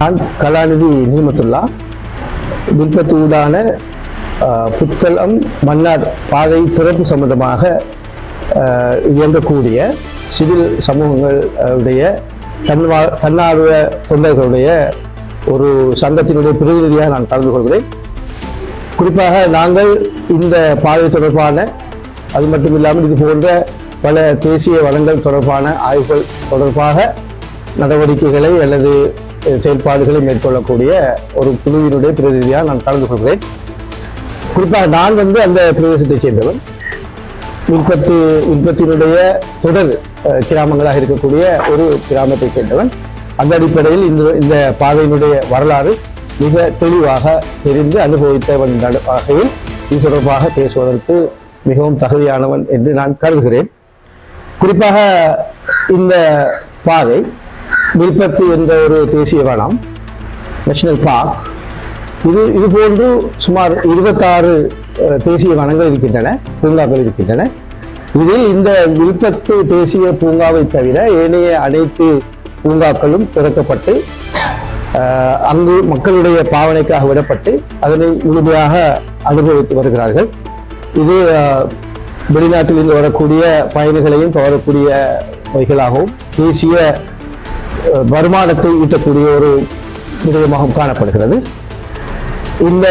நான் கலாநிதி நியமத்துல்லா வில்பத்தூடான புத்தளம் மன்னார் பாதை திறப்பு சம்பந்தமாக இயங்கக்கூடிய சிவில் சமூகங்களுடைய தன்வா தன்னார்வ தொண்டர்களுடைய ஒரு சங்கத்தினுடைய பிரதிநிதியாக நான் கலந்து கொள்கிறேன். குறிப்பாக நாங்கள் இந்த பாதை தொடர்பான அது மட்டும் இல்லாமல் இது போன்ற பல தேசிய வளங்கள் தொடர்பான ஆய்வுகள் தொடர்பாக நடவடிக்கைகளை அல்லது செயல்பாடுகளை மேற்கொள்ளக்கூடிய ஒரு குழுவினுடைய பிரதிநிதியாக நான் கலந்து கொள்கிறேன். குறிப்பாக நான் வந்து அந்த பிரதேசத்தைச் சேர்ந்தவன். உற்பத்தி உற்பத்தியினுடைய தொடர் கிராமங்களாக இருக்கக்கூடிய ஒரு கிராமத்தைச் சேர்ந்தவன். அந்த அடிப்படையில் இந்த இந்த பாதையினுடைய வரலாறு மிக தெளிவாக தெரிந்து அனுபவித்தவன் வகையில் இது தொடர்பாக பேசுவதற்கு மிகவும் தகுதியானவன் என்று நான் கருதுகிறேன். குறிப்பாக இந்த பாதை வில்பத்து என்ற ஒரு தேசிய வனம் நேஷனல் பார்க் இது இது போன்று சுமார் இருபத்தாறு தேசிய வனங்கள் இருக்கின்றன பூங்காக்கள் இருக்கின்றன. இதில் இந்த வில்பத்து தேசிய பூங்காவை தவிர ஏனைய அனைத்து பூங்காக்களும் திறக்கப்பட்டு அங்கு மக்களுடைய பாவனைக்காக விடப்பட்டு அதனை முழுமையாக அனுபவித்து வருகிறார்கள். இது வெளிநாட்டில் வெளிநாட்டிலிருந்து வரக்கூடிய பயணிகளையும் கவரக்கூடிய வகைகளாகவும் தேசிய வருமானத்தை ஈட்டக்கூடிய ஒரு நிலையமாகவும் காணப்படுகிறது. இந்த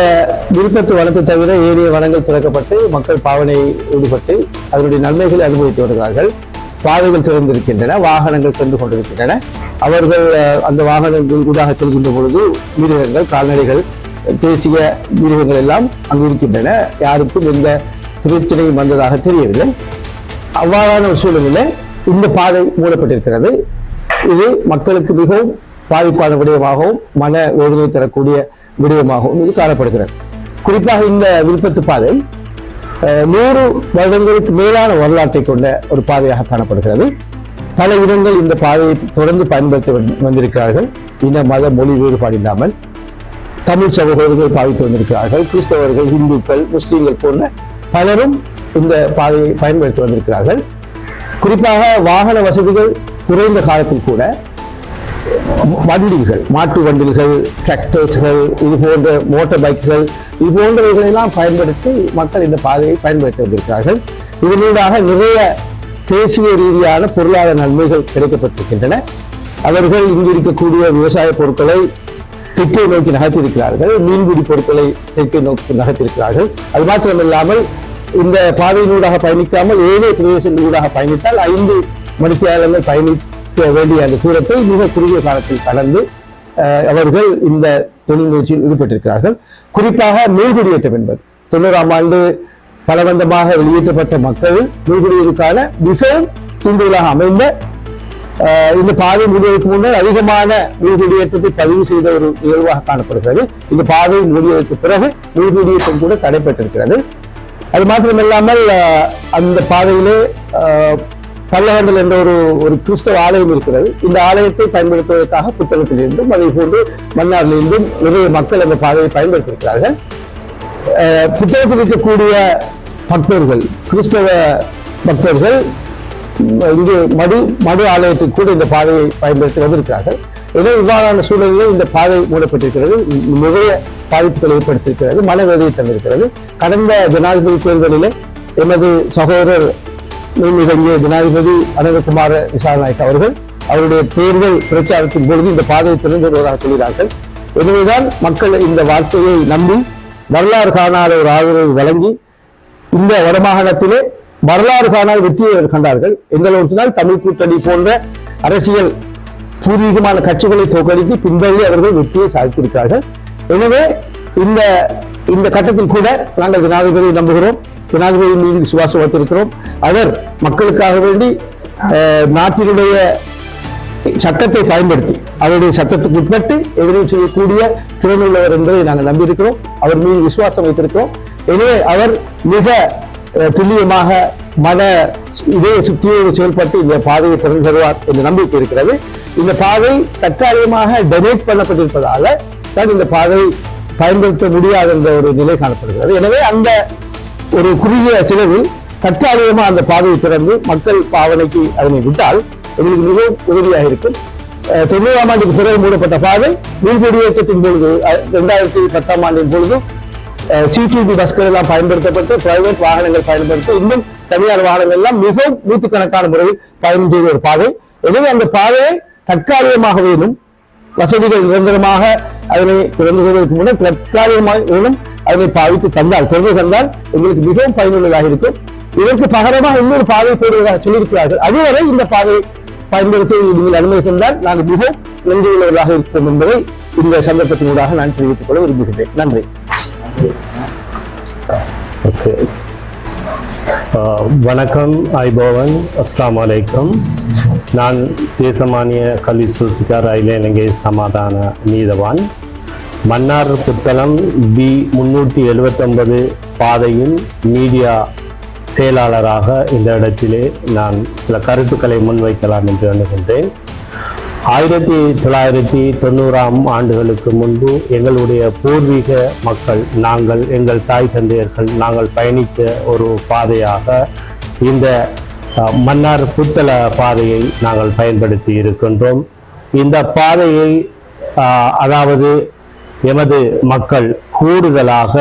விருப்பத்து வனத்தை தவிர ஏனைய வனங்கள் திறக்கப்பட்டு மக்கள் பாவனை ஈடுபட்டு அதனுடைய நன்மைகளை அனுபவித்து வருகிறார்கள். பாதைகள் திறந்திருக்கின்றன வாகனங்கள் சென்று கொண்டிருக்கின்றன. அவர்கள் அந்த வாகனங்கள் ஊடாக செல்கின்ற பொழுது மிருகங்கள் கால்நடைகள் தேசிய மிருகங்கள் எல்லாம் அங்கு இருக்கின்றன. யாருக்கும் எந்த பிரச்சனையும் வந்ததாக தெரியவில்லை. அவ்வாறான ஒரு சூழ்நிலை இந்த பாதை மூடப்பட்டிருக்கிறது. இது மக்களுக்கு மிகவும் பாதிப்பான விடயமாகவும் மன வேதனை தரக்கூடிய விடயமாகவும் இது காணப்படுகிறது. குறிப்பாக இந்த விருப்பத்து பாதை நூறு வருடங்களுக்கு மேலான வரலாற்றை கொண்ட ஒரு பாதையாக காணப்படுகிறது. பல இடங்கள் இந்த பாதையை தொடர்ந்து பயன்படுத்தி வந்திருக்கிறார்கள். இன மத மொழி வேறுபாடு இல்லாமல் தமிழ் சகோதரர்கள் பாவித்து வந்திருக்கிறார்கள். கிறிஸ்தவர்கள் இந்துக்கள் முஸ்லீம்கள் போன்ற பலரும் இந்த பாதையை பயன்படுத்தி வந்திருக்கிறார்கள். குறிப்பாக வாகன வசதிகள் குறைந்த காலத்தில் கூட வண்டில்கள் மாட்டு வண்டில்கள் டிராக்டர்ஸ்கள் இது போன்ற மோட்டார் பைக்குகள் இது போன்றவைகளெல்லாம் பயன்படுத்தி மக்கள் இந்த பாதையை பயன்படுத்தி வந்திருக்கிறார்கள். இதனூடாக நிறைய தேசிய ரீதியான பொருளாதார நன்மைகள் கிடைக்கப்பட்டிருக்கின்றன. அவர்கள் இங்கு இருக்கக்கூடிய விவசாய பொருட்களை தெற்கை நோக்கி நகர்த்திருக்கிறார்கள் மீன்பிடி பொருட்களை தெற்கை நோக்கி நகர்த்திருக்கிறார்கள் அது மாத்திரமில்லாமல் இந்த பாதையினூடாக பயணிக்காமல் ஏழை பிரதேசங்களூடாக பயணித்தால் ஐந்து மணித்தியாலங்கள் பயணிக்க வேண்டிய அந்த தூரத்தை மிக குறுகிய காலத்தில் கடந்து அவர்கள் இந்த தொழில் முயற்சியில் ஈடுபட்டிருக்கிறார்கள். குறிப்பாக மீள்குடியேற்றம் என்பது. தொண்ணூறாம் ஆண்டு பலவந்தமாக வெளியேற்றப்பட்ட மக்கள் மீள்குடியிருக்கான மிகவும் தூண்டுதலாக அமைந்த இந்த பாதை முடிவதற்கு முன்னர் அதிகமான நீர்குடியேற்றத்தை பதிவு செய்த ஒரு நிகழ்வாக காணப்படுகிறது. இந்த பாதை முடிவதற்கு பிறகு நீர்குடியேற்றம் கூட தடைபெற்றிருக்கிறது அது மாத்திரமில்லாமல் அந்த பாதையிலே பல்லவர்கள் என்ற ஒரு ஒரு கிறிஸ்தவ ஆலயம் இருக்கிறது. இந்த ஆலயத்தை பயன்படுத்துவதற்காக புத்தகத்திலிருந்தும் அதே போன்று மன்னாரிலிருந்தும் நிறைய மக்கள் அந்த பாதையை பயன்படுத்தியிருக்கிறார்கள். புத்தகத்தில் இருக்கக்கூடிய பக்தர்கள் கிறிஸ்தவ பக்தர்கள் இங்கு மடு மடு ஆலயத்துக்கு கூட இந்த பாதையை பயன்படுத்தி வந்திருக்கிறார்கள். ஏதோ இவ்வாறான சூழலில் இந்த பாதை மூடப்பட்டிருக்கிறது. நிறைய பாதிப்புகளை ஏற்படுத்தியிருக்கிறது. மனவேதையை தந்திருக்கிறது. கடந்த ஜனாதிபதி தேர்தலிலே எமது சகோதரர் மிகங்கிய ஜனாதிபதி அனந்தகுமார விசாரநாயக் அவர்கள் அவருடைய தேர்தல் பிரச்சாரத்தின் பொழுது இந்த பாதையை திறந்து வருவதாக சொல்கிறார்கள். எனவேதான் மக்கள் இந்த வார்த்தையை நம்பி வரலாறு காணாத ஒரு ஆதரவை வழங்கி இந்த வடமாகாணத்திலே வரலாறு காணாத வெற்றியை கண்டார்கள். எங்களோட்டினால் தமிழ் கூட்டணி போன்ற அரசியல் பூர்வீகமான கட்சிகளை தோற்கடித்து பின்தள்ளி அவர்கள் வெற்றியை சாதித்திருக்கிறார்கள். எனவே இந்த இந்த கட்டத்தில் கூட நாங்கள் ஜனாதிபதியை நம்புகிறோம். ஜனாதிபதி மீது விசுவாசம் வைத்திருக்கிறோம். அவர் மக்களுக்காக வேண்டி நாட்டினுடைய சட்டத்தை பயன்படுத்தி அவருடைய சட்டத்துக்கு உட்பட்டு எதிரே செய்யக்கூடிய திறனுள்ளவர் என்பதை நாங்கள் நம்பியிருக்கிறோம். அவர் மீது விசுவாசம் வைத்திருக்கிறோம். எனவே அவர் மிக துல்லியமாக மன இதே சுத்தியோடு செயல்பட்டு இந்த பாதையை திறந்து தருவார் என்ற நம்பிக்கை இருக்கிறது. இந்த பாதை தற்காலிகமாக டெனேட் பண்ணப்பட்டிருப்பதால தான் இந்த பாதை பயன்படுத்த முடியாத என்ற ஒரு நிலை காணப்படுகிறது. எனவே அந்த ஒரு குறுகிய செலவில் தற்காலிகமாக அந்த பாதையை திறந்து மக்கள் பாவனைக்கு அதனை விட்டால் எங்களுக்கு மிகவும் உதவியாக இருக்கும். தொண்ணூறாம் ஆண்டுக்கு பிறகு மூடப்பட்ட பாதை மீன்குடியேற்றத்தின் பொழுது ரெண்டாயிரத்தி இரண்டாயிரத்தி பத்தாம் ஆண்டின் பொழுது சிடிபி பஸ்கள் எல்லாம் பயன்படுத்தப்பட்டு பிரைவேட் வாகனங்கள் பயன்படுத்த இன்னும் தனியார் வாகனங்கள் எல்லாம் மிகவும் நூற்றுக்கணக்கான முறையில் பயணம் செய்த ஒரு பாதை. எனவே அந்த பாதையை தற்காலிகமாக வேணும். வசதிகள் நிரந்தரமாக அதனை திறந்து கொள்வதற்கு முன்னர் தற்காலிகமாக வேணும். அதனை பாவித்து தந்தால் திறந்து தந்தால் எங்களுக்கு மிகவும் பயனுள்ளதாக இருக்கும். இதற்கு பகரமாக இன்னொரு பாதை போடுவதாக சொல்லியிருக்கிறார்கள். அதுவரை இந்த பாதையை பயன்படுத்தி நீங்கள் அனுமதி தந்தால் நாங்கள் மிகவும் நன்றியுள்ளவர்களாக இருக்கிறோம் என்பதை இந்த சந்தர்ப்பத்தினூடாக நான் தெரிவித்துக் கொள்ள விரும்புகிறேன் நன்றி. ஓகே வணக்கம் ஐபோவன். அஸ்லாம் அலைக்கும். நான் தேசமானிய கல்வி சுல்பிகா ரயில இலங்கை சமாதான நீதவான். மன்னார் புத்தளம் பி முன்னூற்றி எழுபத்தொன்பது பாதையின் மீடியா செயலாளராக இந்த இடத்திலே நான் சில கருத்துக்களை முன்வைக்கலாம் என்று எண்ணுகின்றேன். ஆயிரத்தி தொள்ளாயிரத்தி தொண்ணூறாம் ஆண்டுகளுக்கு முன்பு எங்களுடைய பூர்வீக மக்கள் நாங்கள் எங்கள் தாய் தந்தையர்கள் நாங்கள் பயணித்த ஒரு பாதையாக இந்த மன்னார் புத்தள பாதையை நாங்கள் பயன்படுத்தி இருக்கின்றோம். இந்த பாதையை அதாவது எமது மக்கள் கூடுதலாக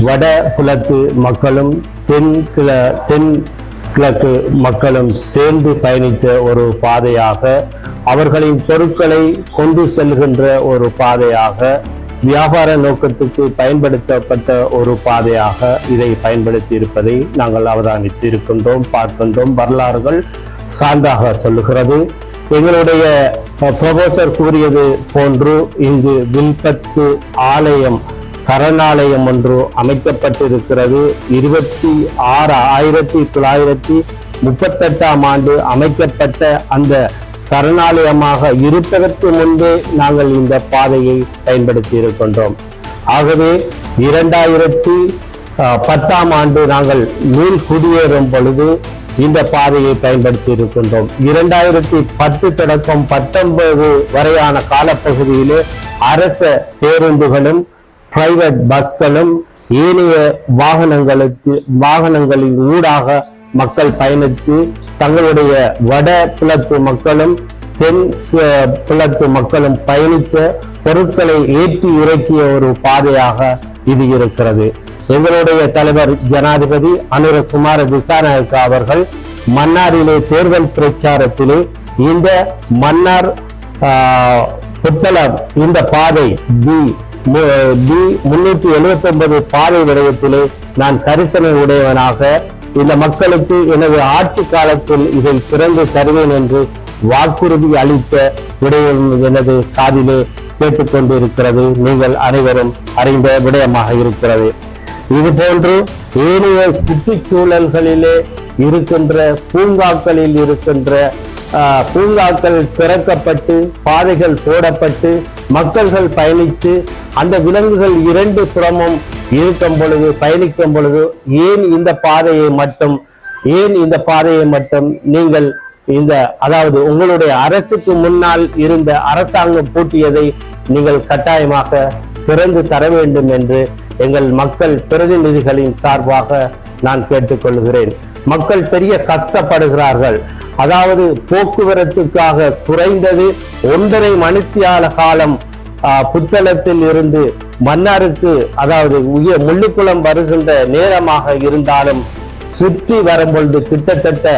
வட புலத்து மக்களும் தென் கிழ தென் கிழக்கு மக்களும் சேர்ந்து பயணித்த ஒரு பாதையாக அவர்களின் பொருட்களை கொண்டு செல்கின்ற ஒரு பாதையாக வியாபார நோக்கத்துக்கு பயன்படுத்தப்பட்ட ஒரு பாதையாக இதை பயன்படுத்தி இருப்பதை நாங்கள் அவதானித்து இருக்கின்றோம் பார்க்கின்றோம். வரலாறுகள் சான்றாக சொல்லுகிறது. எங்களுடைய ப்ரொஃபசர் கூறியது போன்று இங்கு வில்பத்து ஆலயம் சரணாலயம் ஒன்று அமைக்கப்பட்டிருக்கிறது. இருபத்தி ஆறு ஆயிரத்தி தொள்ளாயிரத்தி முப்பத்தெட்டாம் ஆண்டு அமைக்கப்பட்ட அந்த சரணாலயமாக இருப்பதற்கு முன்பே நாங்கள் இந்த பாதையை பயன்படுத்தி இருக்கின்றோம் ஆகவே இரண்டாயிரத்தி பத்தாம் ஆண்டு நாங்கள் மீள் குடியேறும் பொழுது இந்த பாதையை பயன்படுத்தி இருக்கின்றோம் இரண்டாயிரத்தி பத்து தொடக்கம் பத்தொன்பது வரையான காலப்பகுதியிலே அரச பேருந்துகளும் பிரைவேட் பஸ்களும் ஏனைய வாகனங்களுக்கு வாகனங்களின் ஊடாக மக்கள் பயணித்து தங்களுடைய வட புலத்து மக்களும் தென் கிழக்கு புலத்து மக்களும் பயணித்த பொருட்களை ஏற்றி இறக்கிய ஒரு பாதையாக இது இருக்கிறது. எங்களுடைய தலைவர் ஜனாதிபதி அனுரகுமார திசாநாயக்கா அவர்கள் மன்னாரிலே தேர்தல் பிரச்சாரத்திலே இந்த மன்னார் ஆஹ், புத்தளம் இந்த பாதை பி பி முன்னூற்றி எழுபத்தி ஒன்பது பாதை விடயத்திலே நான் கரிசனை உடையவனாக இந்த மக்களுக்கு எனது ஆட்சி காலத்தில் இதை திறந்து தருவேன் என்று வாக்குறுதி அளித்த விடயம் எனது காதிலே கேட்டுக்கொண்டிருக்கிறது. நீங்கள் அனைவரும் அறிந்த விடயமாக இருக்கிறது. இது போன்று ஏனைய சுற்றுச்சூழல்களிலே இருக்கின்ற பூங்காக்களில் இருக்கின்ற ஆஹ், பூங்காக்கள் திறக்கப்பட்டு பாதைகள் போடப்பட்டு மக்கள்கள் பயணித்து அந்த விலங்குகள் இரண்டு புறமும் இருக்கும் பொழுது பயணிக்கும் பொழுது ஏன் இந்த பாதையை மட்டும் ஏன் இந்த பாதையை மட்டும் நீங்கள் இந்த அதாவது உங்களுடைய அரசுக்கு முன்னால் இருந்த அரசாங்கம் பூட்டியதை நீங்கள் கட்டாயமாக திறந்து தர வேண்டும் என்று எங்கள் மக்கள் பிரதிநிதிகளின் சார்பாக நான் கேட்டுக்கொள்கிறேன். மக்கள் பெரிய கஷ்டப்படுகிறார்கள். அதாவது போக்குவரத்துக்காக குறைந்தது ஒன்றரை மணித்தியால காலம் புத்தளத்தில் இருந்து மன்னாருக்கு அதாவது உய முள்ளுக்குளம் வருகின்ற நேரமாக இருந்தாலும் சுற்றி வரும்பொழுது கிட்டத்தட்ட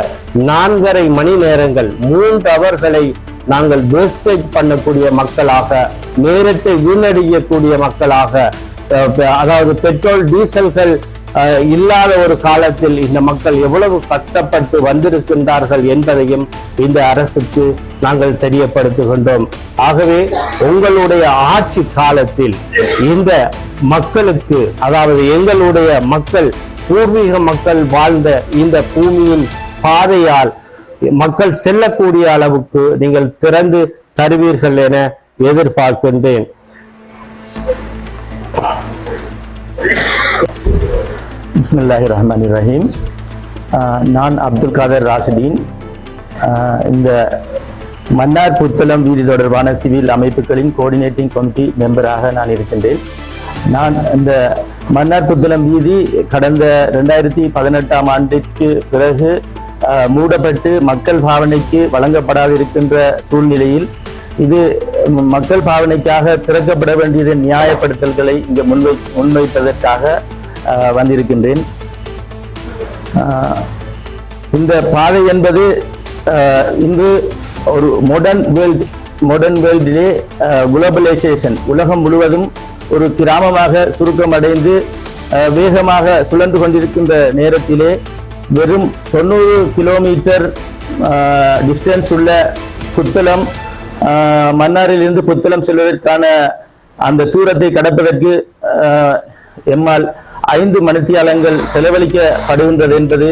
நான்கரை மணி நேரங்கள் மூன்று அவர்களை நாங்கள் வேஸ்டேஜ் பண்ணக்கூடிய மக்களாக நேரத்தை வீணடிக்கக்கூடிய மக்களாக அதாவது பெட்ரோல் டீசல்கள் இல்லாத ஒரு காலத்தில் இந்த மக்கள் எவ்வளவு கஷ்டப்பட்டு வந்திருக்கின்றார்கள் என்பதையும் இந்த அரசுக்கு நாங்கள் தெரியப்படுத்துகின்றோம். ஆகவே உங்களுடைய ஆட்சி காலத்தில் இந்த மக்களுக்கு அதாவது எங்களுடைய மக்கள் பூர்வீக மக்கள் வாழ்ந்த இந்த பூமியின் பாதையால் மக்கள் செல்லக்கூடிய அளவுக்கு நீங்கள் திறந்து தருவீர்கள் என எதிர்பார்க்கின்றேன். பிஸ்மில்லாஹி ரஹ்மான் ரஹீம் நான் அப்துல் காதர் ராசிதீன் uh, இந்த மன்னார் புத்தளம் வீதி தொடர்பான சிவில் அமைப்புகளின் கோஆர்டினேட்டிங் கமிட்டி மெம்பராக நான் இருக்கின்றேன். நான் இந்த மன்னார் புத்தளம் வீதி கடந்த ரெண்டாயிரத்தி பதினெட்டாம் ஆண்டிற்கு பிறகு uh, மூடப்பட்டு மக்கள் பாவனைக்கு வழங்கப்படாது இருக்கின்ற சூழ்நிலையில் இது மக்கள் பாவனைக்காக திறக்கப்பட வேண்டியது நியாயப்படுத்தல்களை இங்கே முன்வை முன்வைப்பதற்காக வந்திருக்கின்றேன். இந்த பாதை என்பது இன்று ஒரு மாடர்ன் வேர்ல்ட் மாடர்ன் வேர்ல்டிலே குளோபலைசேஷன் உலகம் முழுவதும் ஒரு கிராமமாக சுருக்கமடைந்து வேகமாக சுழன்று கொண்டிருக்கின்ற நேரத்திலே வெறும் தொண்ணூறு கிலோமீட்டர் டிஸ்டன்ஸ் உள்ள புத்தளம் மன்னாரிலிருந்து புத்தளம் செல்வதற்கான அந்த தூரத்தை கடப்பதற்கு அஹ், எம்மால் ஐந்து மணித்தியாலங்கள் செலவழிக்கப்படுகின்றது என்பது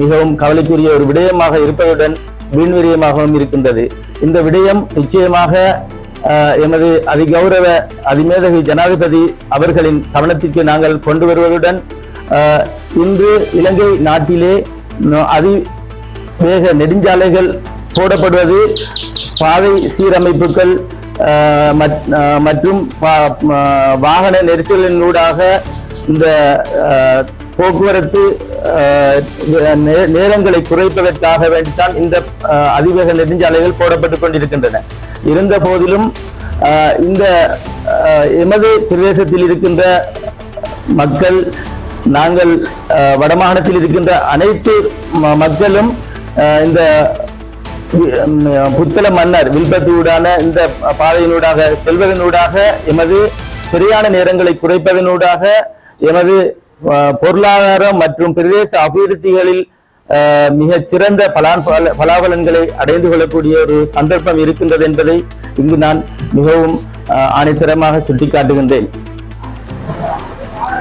மிகவும் கவலைக்குரிய ஒரு விடயமாக இருப்பதுடன் வீண்விரியமாகவும் இருக்கின்றது. இந்த விடயம் நிச்சயமாக எமது அதிகௌரவ அதிமேதகு ஜனாதிபதி அவர்களின் கவனத்திற்கு நாங்கள் கொண்டு வருவதுடன் இன்று இலங்கை நாட்டிலே அதி வேக நெடுஞ்சாலைகள் போடப்படுவது பாதை சீரமைப்புகள் மற்றும் வாகன நெரிசலினூடாக இந்த போக்குவரத்து நே- நேரங்களை குறைப்பதற்காக வேண்டித்தான் இந்த அதிவேக நெடுஞ்சாலைகள் போடப்பட்டுக் கொண்டிருக்கின்றன. இருந்த போதிலும் இந்த எமது பிரதேசத்தில் இருக்கின்ற மக்கள் நாங்கள் வடமாகாணத்தில் இருக்கின்ற அனைத்து ம- மக்களும் இந்த புத்தள மன்னர் வில்பத்தூடான இந்த பாதையினூடாக செல்வதனூடாக எமது பிரியான நேரங்களை குறைப்பதனூடாக எனது பொருளாதார பொருளாதாரம் மற்றும் பிரதேச அபிவிருத்திகளில் அஹ், மிகச் சிறந்த பலான் பல- பலாபலன்களை அடைந்து கொள்ளக்கூடிய ஒரு சந்தர்ப்பம் இருக்கின்றது என்பதை இங்கு நான் மிகவும் அஹ், ஆணித்தரமாக சுட்டிக்காட்டுகின்றேன்.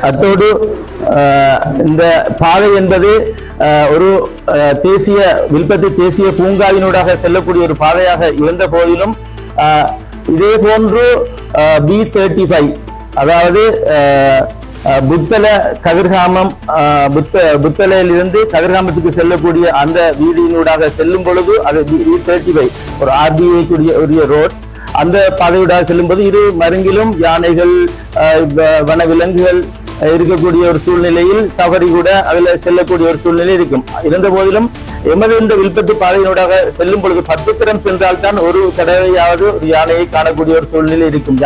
அத்தோடு இந்த பாதை என்பது ஒரு அஹ், தேசிய வில்பத்து தேசிய பூங்காவினூடாக செல்லக்கூடிய ஒரு பாதையாக இருந்த போதிலும் இதே போன்று பி தேர்ட்டி ஃபைவ் அதாவது அஹ், புத்தள கதிர்காமம் புத்த புத்தளையிலிருந்து கதிர்காமத்துக்கு செல்லக்கூடிய அந்த வீதியினூடாக செல்லும் பொழுது அது தேர்ட்டி ஃபைவ் ஒரு ஆர்பிஐ கூடிய உரிய ரோட் அந்த பாதையூடாக செல்லும்போது இரு மருங்கிலும் யானைகள் வனவிலங்குகள் இருக்கக்கூடிய ஒரு சூழ்நிலையில் சவரி கூட அதில் செல்லக்கூடிய ஒரு சூழ்நிலை இருக்கும். இருந்த போதிலும் எமது இந்த வில்பத்து பாதையினூடாக செல்லும் பொழுது பத்து திறம் சென்றால்தான் ஒரு தடவையாவது ஒரு யானையை காணக்கூடிய ஒரு சூழ்நிலை இருக்கும்.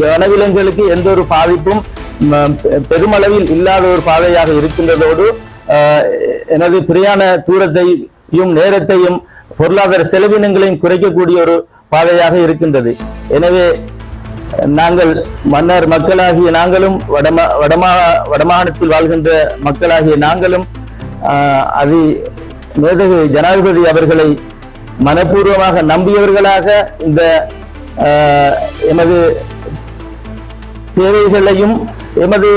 வனவிலங்குகளுக்கு எந்த ஒரு பாதிப்பும் ம, பெ- பெருமளவில் இல்லாத ஒரு பாதையாக இருக்கின்றதோடு எனது பிரயாண தூரத்தையும் நேரத்தையும் பொருளாதார செலவினங்களையும் குறைக்கக்கூடிய ஒரு பாதையாக இருக்கின்றது. எனவே நாங்கள் மன்னர் மக்களாகிய நாங்களும் வடமா வடமா வடமாகாணத்தில் வாழ்கின்ற மக்களாகிய நாங்களும் அது மேதகு ஜனாதிபதி அவர்களை மனப்பூர்வமாக நம்பியவர்களாக இந்த எனது எமது தேவைகளையும் எமது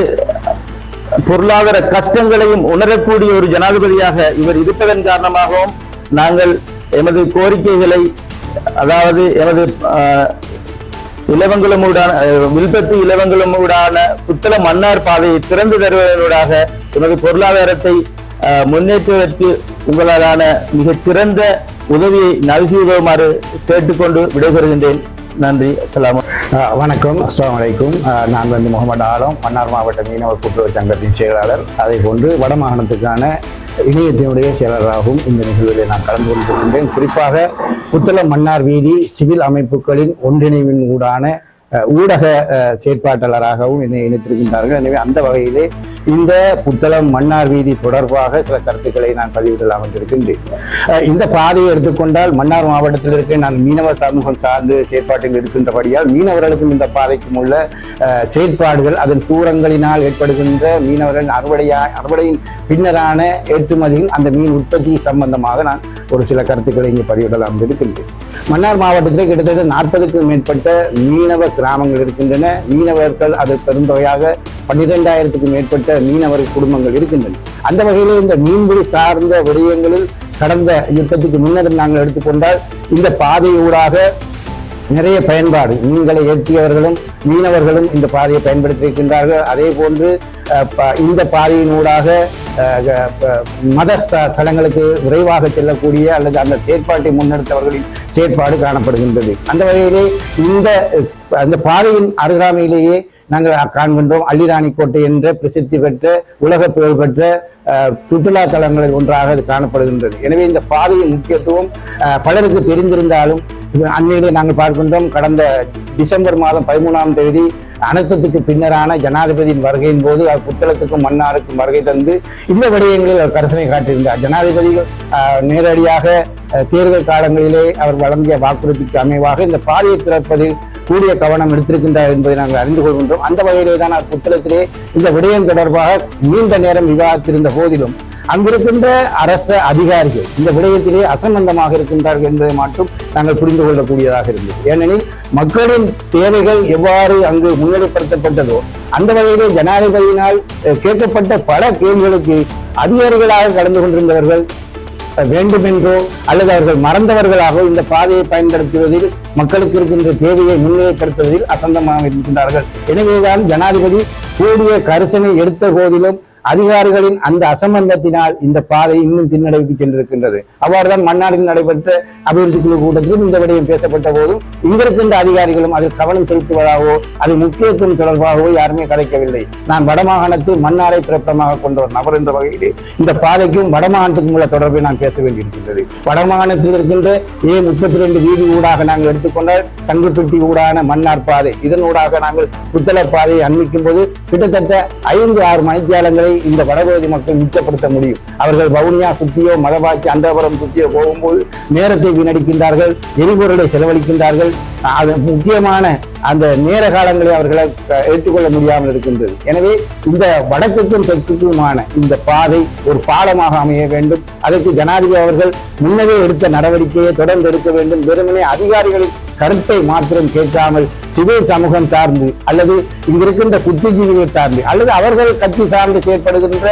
பொருளாதார கஷ்டங்களையும் உணரக்கூடிய ஒரு ஜனாதிபதியாக இவர் இருப்பதன் காரணமாகவும் நாங்கள் எமது கோரிக்கைகளை அதாவது எமது ஆஹ், வில்பத்து இலவங்குளமூடான புத்தள மன்னார் பாதையை திறந்து தருவதனூடாக எமது பொருளாதாரத்தை முன்னேற்றுவதற்கு உங்களாலான மிகச்சிறந்த உதவியை நல்கியுதவுமாறு கேட்டுக்கொண்டு விடைபெறுகின்றேன். நன்றி. அஸ்ஸலாமு வணக்கம். அஸ்லாம் வலைக்கும் நான் வந்து முகமது ஆலம் மன்னார் மாவட்ட மீனவர் கூட்டுறவு சங்கத்தின் செயலாளர். அதே போன்று வடமாகாணத்துக்கான இணையத்தினுடைய செயலராகவும் இந்த நிகழ்வில் நான் கலந்து கொண்டிருக்கின்றேன். குறிப்பாக புத்தளம் மன்னார் வீதி சிவில் அமைப்புகளின் ஒன்றிணைவின் ஊடான ஊடக செயற்பாட்டாளராகவும் என்னை இணைத்திருக்கின்றார்கள். எனவே அந்த வகையிலே இந்த புத்தளம் மன்னார் வீதி தொடர்பாக சில கருத்துக்களை நான் பதிவிடலாம் என்றிருக்கின்றேன் இந்த பாதையை எடுத்துக்கொண்டால் மன்னார் மாவட்டத்தில் இருக்க நான் மீனவ சமூகம் சார்ந்து செயற்பாட்டில் இருக்கின்றபடியால் மீனவர்களுக்கும் இந்த பாதைக்கும் உள்ள செயற்பாடுகள் அதன் தூரங்களினால் ஏற்படுகின்ற மீனவர்கள் அறுவடையா அறுவடையின் பின்னரான ஏற்றுமதியில் அந்த மீன் உற்பத்தி சம்பந்தமாக நான் ஒரு சில கருத்துக்களை இங்கே பதிவிடலாம் என்று இருக்கின்றேன். மன்னார் மாவட்டத்திலே கிட்டத்தட்ட நாற்பதுக்கும் மேற்பட்ட மீனவ கிராமங்கள் இருக்கின்றன. மீனவர்கள் அதில் பெருந்தொகையாக பன்னிரெண்டாயிரத்துக்கும் மேற்பட்ட மீனவர் குடும்பங்கள் இருக்கின்றன. அந்த வகையில் இந்த மீன்பிடி சார்ந்த விடயங்களில் கடந்த யுத்தத்துக்கு முன்னர் நாங்கள் எடுத்துக்கொண்டால் இந்த பாதையூடாக நிறைய பயன்பாடு மீன்களை ஏற்றியவர்களும் மீனவர்களும் இந்த பாதையை பயன்படுத்தியிருக்கின்றார்கள். அதே போன்று இந்த பாதையினூடாக மத தலங்களுக்கு விரைவாக செல்லக்கூடிய அல்லது அந்த செயற்பாட்டை முன்னெடுத்தவர்களின் செயற்பாடு காணப்படுகின்றது. அந்த வகையிலே இந்த அந்த பாதையின் அருகாமையிலேயே நாங்கள் காண்கின்றோம் அள்ளிராணிக்கோட்டை என்ற பிரசித்தி பெற்ற உலக புகழ்பெற்ற சுற்றுலா தலங்களில் ஒன்றாக அது காணப்படுகின்றது. எனவே இந்த பாதையின் முக்கியத்துவம் பலருக்கு தெரிந்திருந்தாலும் இது அண்மையிலே நாங்கள் பார்க்கின்றோம் கடந்த டிசம்பர் மாதம் பதிமூணாம் தேதி அனர்த்தத்துக்கு பின்னரான ஜனாதிபதியின் வருகையின் போது அவர் புத்தளத்துக்கும் மன்னாருக்கும் வருகை தந்து இந்த விடயங்களில் அவர் கரிசனை காட்டியிருந்தார். ஜனாதிபதிகள் நேரடியாக தேர்தல் காலங்களிலே அவர் வழங்கிய வாக்குறுதிக்கு அமைவாக இந்த பாதையை திறப்பதில் கூடிய கவனம் எடுத்திருக்கின்றார் என்பதை நாங்கள் அறிந்து கொள்கின்றோம். அந்த வகையிலே தான் அவர் புத்தளத்திலே இந்த விடயம் தொடர்பாக நீண்ட நேரம் விவாதித்திருந்த போதிலும் அங்கிருக்கின்ற அரச அதிகாரிகள் இந்த விடயத்திலே அசம்பந்தமாக இருக்கின்றார்கள் என்பதை மட்டும் நாங்கள் புரிந்து கொள்ளக்கூடியதாக இருந்தது. ஏனெனில் மக்களின் தேவைகள் எவ்வாறு அங்கு முன்னிலைப்படுத்தப்பட்டதோ அந்த வகையிலே ஜனாதிபதியினால் கேட்கப்பட்ட பல கேள்விகளுக்கு அதிகாரிகளாக கலந்து கொண்டிருந்தவர்கள் வேண்டுமென்றோ அல்லது அவர்கள் மறந்தவர்களாகவோ இந்த பாதையை பயன்படுத்துவதில் மக்களுக்கு இருக்கின்ற தேவையை முன்னிலைப்படுத்துவதில் அசந்தமாக இருக்கின்றார்கள். எனவேதான் ஜனாதிபதி கூடிய கரிசனை எடுத்த போதிலும் அதிகாரிகளின் அந்த அசம்பந்தத்தினால் இந்த பாதை இன்னும் பின்னடைவுக்கு சென்றிருக்கின்றது. அவ்வாறுதான் மன்னாரில் நடைபெற்ற அபிவிருத்தி குழு கூட்டத்திலும் இந்த விடயம் பேசப்பட்ட போதும் இங்கிருக்கின்ற அதிகாரிகளும் அதில் கவனம் செலுத்துவதாகவோ அது முக்கியத்துவம் தொடர்பாகவோ யாருமே கதைக்கவில்லை. நான் வடமாகாணத்தில் மன்னாரை பிறப்பமாக கொண்ட ஒரு நபர் என்ற வகையில் இந்த பாதைக்கும் வடமாகாணத்துக்கும் உள்ள தொடர்பை நான் பேச வேண்டியிருக்கின்றது. வடமாகாணத்தில் இருக்கின்ற ஏ முப்பத்தி ரெண்டு வீதி ஊடாக நாங்கள் எடுத்துக்கொண்டால் சங்குப்பட்டி ஊடான மன்னார் பாதை. இதனூடாக நாங்கள் புத்தள பாதையை அண்மிக்கும் போது கிட்டத்தட்ட ஐந்து ஆறு மணித்தியாலங்களை இந்த வடபகுதி மக்கள் மிச்சப்படுத்த முடியும். அவர்கள் வவுனியா சுத்தியோ மதபாச்சி அண்டபுரம் சுத்தியோ போகும்போது நேரத்தை வீணடிக்கின்றார்கள் எரிபொருளை செலவழிக்கின்றார்கள். அது முக்கியமான அந்த நேர காலங்களை அவர்களை ஏற்றுக்கொள்ள முடியாமல் இருக்கின்றது. எனவே இந்த வடக்குக்கும் தெற்குக்குமான இந்த பாதை ஒரு பாலமாக அமைய வேண்டும். அதற்கு ஜனாதிபதி அவர்கள் முன்னவே எடுத்த நடவடிக்கையை தொடர்ந்து எடுக்க வேண்டும். வெறுமனே அதிகாரிகளின் கருத்தை மாத்திரம் கேட்காமல் சிவில் சமூகம் சார்ந்து அல்லது இங்கிருக்கின்ற புத்திஜீவிகள் சார்ந்து அல்லது அவர்கள் கட்சி சார்ந்து செயற்படுகின்ற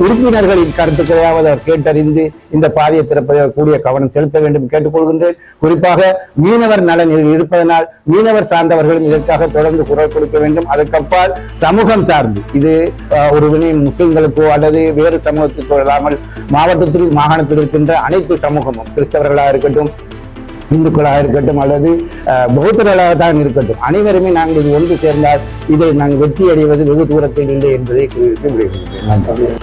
உறுப்பினர்களின் கருத்துக்களையாவது அவர் கேட்டறிந்து இந்த பாதையை திறப்பதில் கூடிய கவனம் செலுத்த வேண்டும் கேட்டுக்கொள்கின்றேன் குறிப்பாக மீனவர் நலன் இதில் இருப்பதனால் மீனவர் சார்ந்தவர்களும் இதற்காக தொடர்ந்து குரல் கொடுக்க வேண்டும். அதற்கப்பால் சமூகம் சார்ந்து இது அஹ், ஒரு வினை முஸ்லிம்களுக்கோ அல்லது வேறு சமூகத்துக்கோ இல்லாமல் மாவட்டத்தில் மாகாணத்தில் இருக்கின்ற அனைத்து சமூகமும் கிறிஸ்தவர்களாக இருக்கட்டும் இந்துக்களாக இருக்கட்டும் அல்லது பௌத்தர்களாக தான் இருக்கட்டும். அனைவருமே நாங்கள் இது ஒன்று சேர்ந்தால் இதை நாங்கள் வெற்றி அடைவது வெகு தூரத்தில் இல்லை என்பதை குறித்து விடுகிறேன் நன்றி.